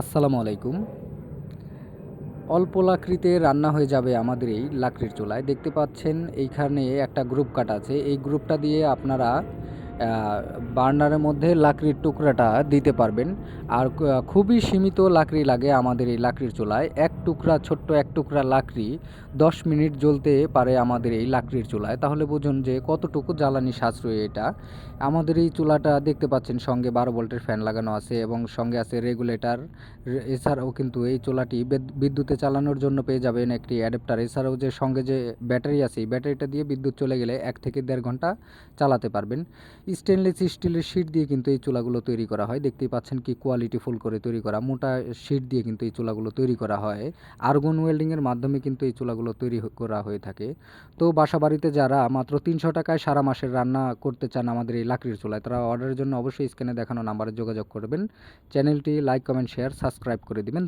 আসসালামু আলাইকুম। অল্প লাকড়িতে রান্না হয়ে যাবে আমাদের এই লাকড়ির চুলায়। দেখতে পাচ্ছেন, এইখানে একটা গ্রুপ কাট আছে। এই গ্রুপটা দিয়ে আপনারা বার্নারের মধ্যে লাকড়ির টুকরাটা দিতে পারবেন। আর খুবই সীমিত লাকড়ি লাগে আমাদের এই লাকড়ির চুলায়। এক টুকরা, ছোট্ট এক টুকরা লাকড়ি দশ মিনিট জ্বলতে পারে আমাদের এই লাকড়ির চুলায়। তাহলে বুঝুন যে কতটুকু জ্বালানি সাশ্রয়ী এটা। আমাদের এই চুলাটা দেখতে পাচ্ছেন, সঙ্গে বারো ভোল্টের ফ্যান লাগানো আছে এবং সঙ্গে আছে রেগুলেটার। এছাড়াও কিন্তু এই চুলাটি বিদ্যুতে চালানোর জন্য পেয়ে যাবেন একটি অ্যাডাপ্টার। এছাড়াও যে সঙ্গে যে ব্যাটারি আছে, এই ব্যাটারিটা দিয়ে বিদ্যুৎ চলে গেলে এক থেকে দেড় ঘণ্টা চালাতে পারবেন। স্টেনলেস স্টিলের শিট দিয়ে কিন্তু এই চুলাগুলো তৈরি করা হয়। দেখতেই পাচ্ছেন কি কোয়ালিটি ফুল করে তৈরি করা। মোটা শিট দিয়ে কিন্তু এই চুলাগুলো তৈরি করা হয়। আর্গন ওয়েল্ডিংয়ের মাধ্যমে কিন্তু এই চুলাগুলো তৈরি করা হয়ে থাকে। তো বাসা বাড়িতে যারা মাত্র তিনশো টাকায় সারা মাসের রান্না করতে চান আমাদের এই লাকড়ির চুলায়, তারা অর্ডারের জন্য অবশ্যই স্ক্রিনে দেখানো নাম্বারে যোগাযোগ করবেন। চ্যানেলটি লাইক কমেন্ট শেয়ার সাবস্ক্রাইব করে দিবেন।